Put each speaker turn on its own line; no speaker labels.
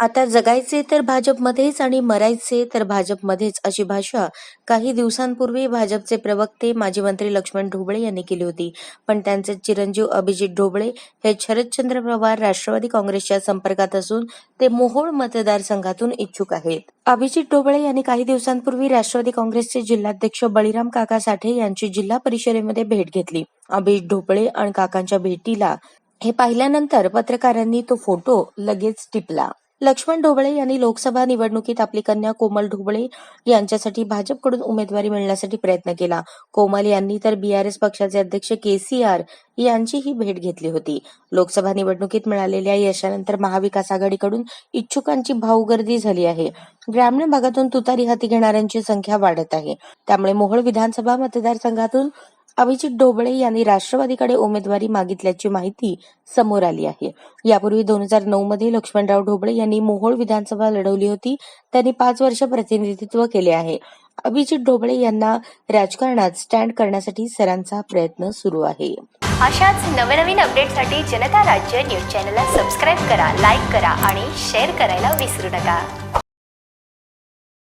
आता जगायचे तर भाजपमध्येच आणि मरायचे तर भाजपमध्येच अशी भाषा काही दिवसांपूर्वी भाजपचे प्रवक्ते माजी मंत्री लक्ष्मण ढोबळे यांनी केली होती. पण त्यांचे चिरंजीव अभिजित ढोबळे हे शरदचंद्र पवार राष्ट्रवादी काँग्रेसच्या संपर्कात असून ते मोहोळ मतदारसंघातून इच्छुक आहेत. अभिजित ढोबळे यांनी काही दिवसांपूर्वी राष्ट्रवादी काँग्रेसचे जिल्हाध्यक्ष बळीराम काका साठे यांची जिल्हा परिषदेमध्ये भेट घेतली. अभिजित ढोबळे आणि काकांच्या भेटीला हे पाहिल्यानंतर पत्रकारांनी तो फोटो लगेच टिपला. लक्ष्मण ढोबळे यांनी लोकसभा निवडणुकीत आपली कन्या कोमल ढोबळे यांच्यासाठी भाजपकडून उमेदवारी मिळण्यासाठी प्रयत्न केला. कोमल यांनी तर बीआरएस पक्षाचे अध्यक्ष के सी आर यांचीही भेट घेतली होती. लोकसभा निवडणुकीत मिळालेल्या यशानंतर महाविकास आघाडीकडून इच्छुकांची भाऊगर्दी झाली आहे. ग्रामीण भागातून तुतारी हाती घेणाऱ्यांची संख्या वाढत आहे. त्यामुळे मोहोळ विधानसभा मतदारसंघातून अभिजित ढोबळे यांनी राष्ट्रवादीकडे उमेदवारी मागितल्याची माहिती समोर आली आहे. यापूर्वी दोन हजार नऊ मध्ये लक्ष्मणराव ढोबळे यांनी मोहोळ विधानसभा लढवली होती. त्यांनी पाच वर्ष प्रतिनिधित्व केले आहे. अभिजित ढोबळे यांना राजकारणात स्टँड करण्यासाठी सरांचा प्रयत्न सुरू आहे.
अशाच नवनवीन अपडेटसाठी जनता राज्य न्यूज चॅनलला सबस्क्राईब करा लाईक करा आणि शेअर करायला विसरू नका.